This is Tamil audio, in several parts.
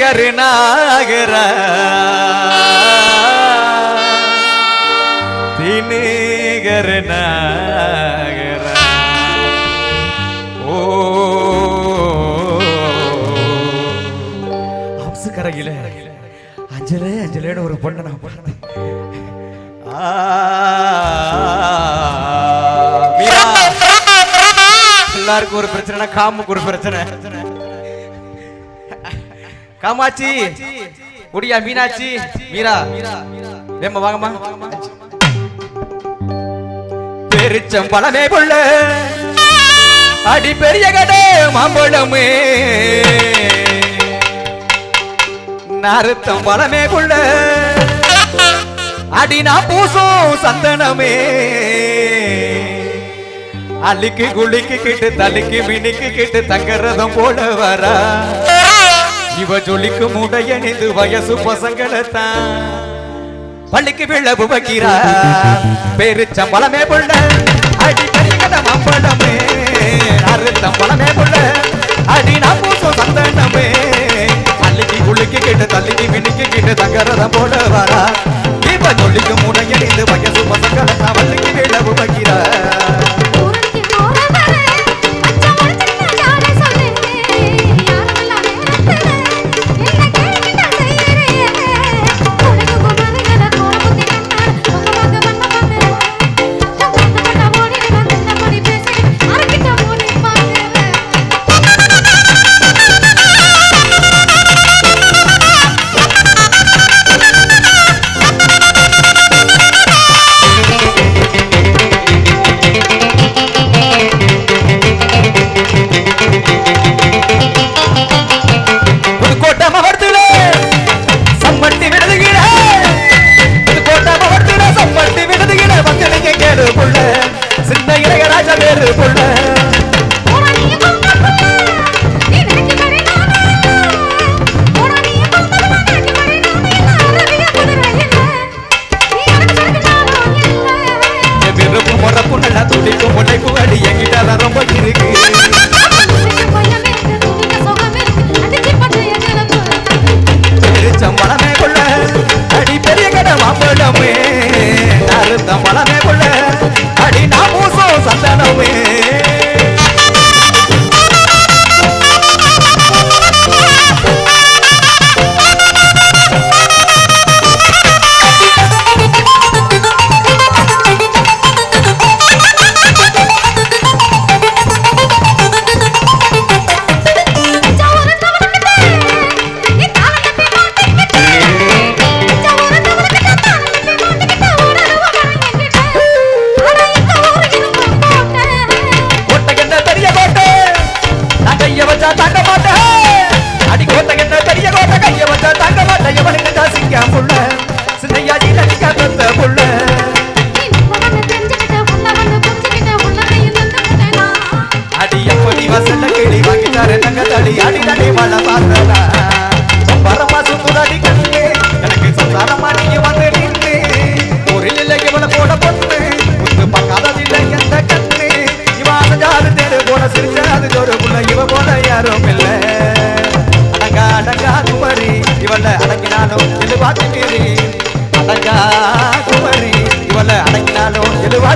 கருணாகர தினி கருணாகர ஓ. அம்சு அஞ்சலே அஞ்சலேன்னு ஒரு பொண்ணு நான் பார்த்தேன். எல்லாருக்கும் ஒரு பிரச்சனைனா காமுக்கு ஒரு பிரச்சனை. காமாச்சி குடியா மீனாட்சி மீரா. வேம்ப வாங்கம்மா. பெருச்சம்பழமே புள்ள அடி பெரிய கடை மாம்பழமே. நறுத்தம் பழமே புள்ள நான் பூசும் சந்தனமே. அழுக்கு குளிக்கு கிட்டு தலுக்கு மினுக்கு கிட்டு தங்கரதம் போல வரா. இவ ஜொலிக்கு முடையணிந்து வயசு பசங்களைத்தான். பள்ளிக்கு விழ புபக்கிறா பேரு சம்பளமே புள்ள அடி கரிகட மம்பளமே அறுத்தம் பழமே புள்ள அடி நான் பூசும் சந்தனமே. அள்ளிக்கு குளிக்கு கிட்ட தள்ளிக்கு மின்னுக்கு கிட்ட தங்கரதம் போல வரா. இவ ஜொலிக்கு முடையணிந்து வயசு பசங்களைத்தான். துடிக்கும் உழைப்பு அடி எங்கிட்ட ரொம்ப இருக்கு.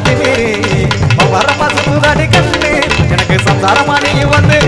மாட்டேனே வரமா சுடுதாடி கண்ணு எனக்கு சந்தாரமா நீ வந்து